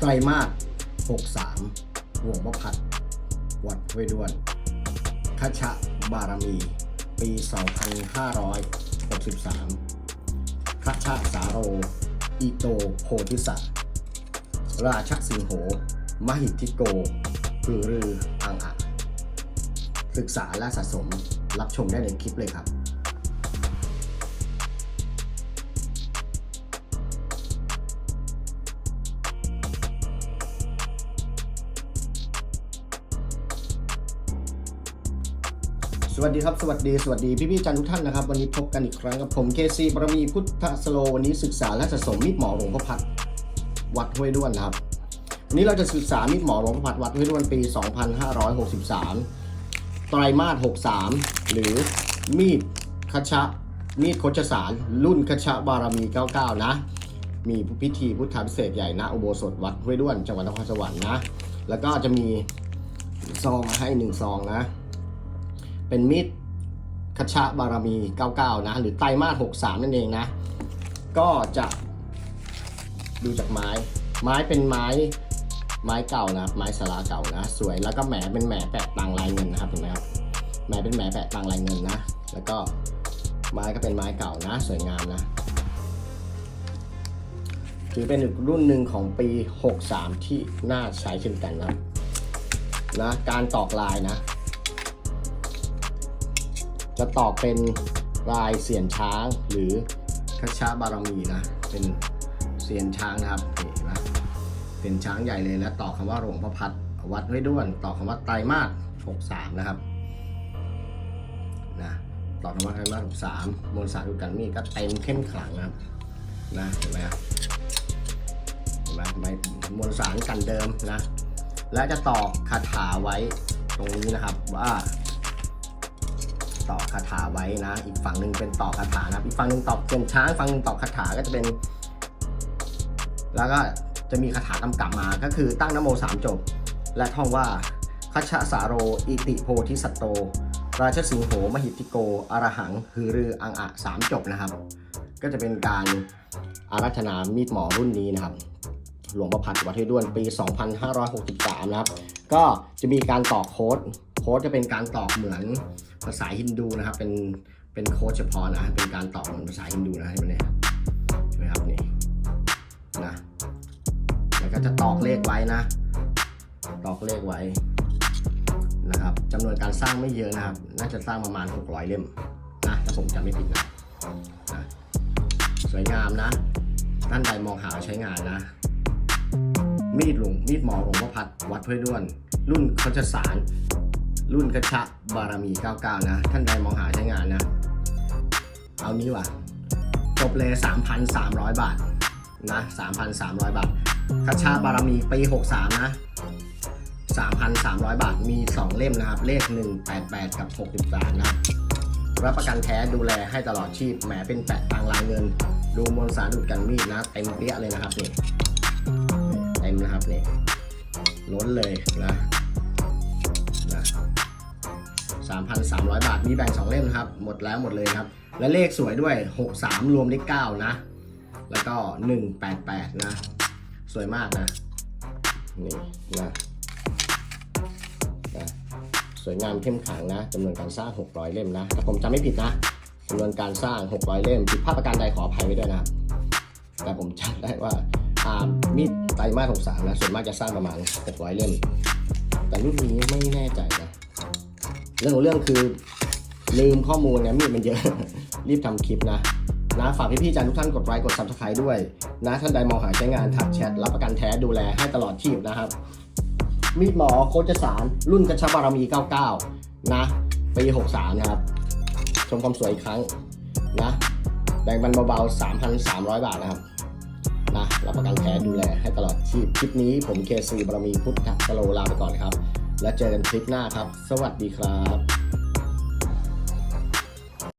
ไตรมาส63หลวงพ่อพัดวัดห้วยด้วนคชะบารมี ปี 2563คชะสาโรอิโตโพธิสัตว์ราชสิงโห มหิทธิโกพือรืออังอะศึกษาและสะสมรับชมได้ในคลิปเลยครับ สวัสดีครับ สวัสดี สวัสดี พี่พี่จันทุกท่านนะครับ วันนี้พบกันอีกครั้งกับผมเคซีปรมีพุทธสโลวันนี้ศึกษาและสะสมมีดหมอหลวงพ่อพัดวัดห้วยด้วนนะครับ วันนี้เราจะศึกษามีดหมอหลวงพ่อพัดวัดห้วยด้วนปี 2563 ไตรมาส 63 หรือมีดคชะ มีดโคชสาร รุ่นคชะบารมี 99 นะ มีพิธีพุทธาพิเศษใหญ่ณอุโบสถวัดห้วยด้วนจังหวัดนครสวรรค์นะ แล้วก็จะมีซองให้หนึ่งซองนะ เป็นมีดคชะบารมี 99 นะ หรือไตรมาส63 นั่นเองนะ ก็จะดูจากไม้ ไม้เป็นไม้ไม้เก่านะ ไม้สลาเก่านะ สวยแล้วก็แหมเป็นแหมแปะตังลายเงินนะครับเห็นไหมครับแหมเป็นแหมแปะตังลายเงินนะ แล้วก็ไม้ก็เป็นไม้เก่านะ สวยงามนะถือเป็นอีกรุ่นหนึ่งของปี 63 ที่น่าใช้เช่นกันนะนะ การตอกลายนะ จะตอกเป็นลายเสียนช้างหรือคชาบารมีนะเป็นเสียนช้างนะครับนี่เห็นไหมเป็นช้างใหญ่เลยแล้วตอกคำว่าหลวงพ่อพัดวัดไว้ด้วนตอกคำว่าไตรมาส63นะครับนะตอกคำว่าไตรมาส63มวลสารดูกันมีก็เต็มเข้มขลังนะครับนะเห็นไหมครับเห็นไหมม่มวลสารกันเดิมนะและจะตอกคาถาไว้ตรงนี้นะครับว่า ต่อคาถาไว้นะ อีกฝั่งหนึ่งเป็นต่อคาถานะครับอีกฝั่งหนึ่งตอเป็นช้างฝั่งหนึ่งตอคาถาก็จะเป็น แล้วก็จะมีคาถากำกับมาก็คือตั้งนโมสามจบ และท่องว่าคัชชะสาโร อิติโพธิสัตโต ราชสิงโหมหิทธิโกอรหังฮือรืออังอะสามจบนะครับ ก็จะเป็นการอารัธนามีดหมอรุ่นนี้นะครับ หลวงประพัดวัดห้วยด้วนปี 2563 นะครับ ก็จะมีการตอกโค้ด โค้ดจะเป็นการตอกเหมือน ภาษาฮินดูนะครับ เป็นเป็นโค้ดเฉพาะนะ เป็นการตอกเหมือนภาษาฮินดูนะเห็นไหมเนี่ยเห็นไหมครับนี่นะแล้วก็จะตอกเลขไว้นะ ตอกเลขไว้นะครับจำนวนการสร้างไม่เยอะนะครับ น่าจะสร้างประมาณ 600 เล่มนะถ้าผมจำไม่ผิดนะนะสวยงามนะท่านใดมองหาใช้งานนะ มีดหลวงมีดหมอหลวงพ่อพัดวัดห้วยด้วน รุ่นคชสาร รุ่นกระชะบารมี 99 นะ ท่านใดมองหาใช้งานนะ เอานี้ว่ะจบเลย 3,300 บาทนะ 3,300 บาทกระชาบารมีปี 63 นะ 3,300 บาท มี 2 เล่มนะครับ เลข 188 กับ 63 นะ รับประกันแท้ดูแลให้ตลอดชีพ แหมเป็นแปะตังลายเงิน ดูมวลสารดูดกันมีดนะ เต็มเปี้ยเลยนะครับนี่ เต็มนะครับนี่ ล้นเลยนะ 3,300 บาท มีแบ่ง 2 เล่มนะครับ หมดแล้วหมดเลยครับ และเลขสวยด้วย 63 รวมเลข9นะ แล้วก็ 188 นะ สวยมากนะ นี่นะนะ สวยงามเข้มขังนะจำนวนการสร้าง 600 เล่มนะ ถ้าผมจำไม่ผิดนะจำนวนการสร้าง 600 เล่ม ผิดพลาดประการใดขออภัยไว้ด้วยนะ แต่ผมจำได้ว่าอ่ามีดไตรมาส63นะ ส่วนมากจะสร้างประมาณ 600 เล่ม แต่รุ่นนี้ไม่แน่ใจ รื่องของเรื่องคือลืมข้อมูลเนี่ยมีดมันเยอะ รีบทำคลิปนะนะฝากพี่ๆจันทุกท่านกดไลค์กด subscribe ด้วย นะท่านใดมองหาใช้งานทักแชทรับประกันแท้ดูแลให้ตลอดชีพนะครับ มีดหมอโคจสารรุ่นกระชับบารมี 99 นะปี 63 นะครับ ชมความสวยอีกครั้งนะแบ่งบันเบาๆ 3,300 บาทนะครับนะรับประกันแท้ดูแลให้ตลอดชีพคลิปนี้ผมเคซีบารมีพุทธสโลลาไปก่อนครับ และเจอกันคลิปหน้าครับ สวัสดีครับ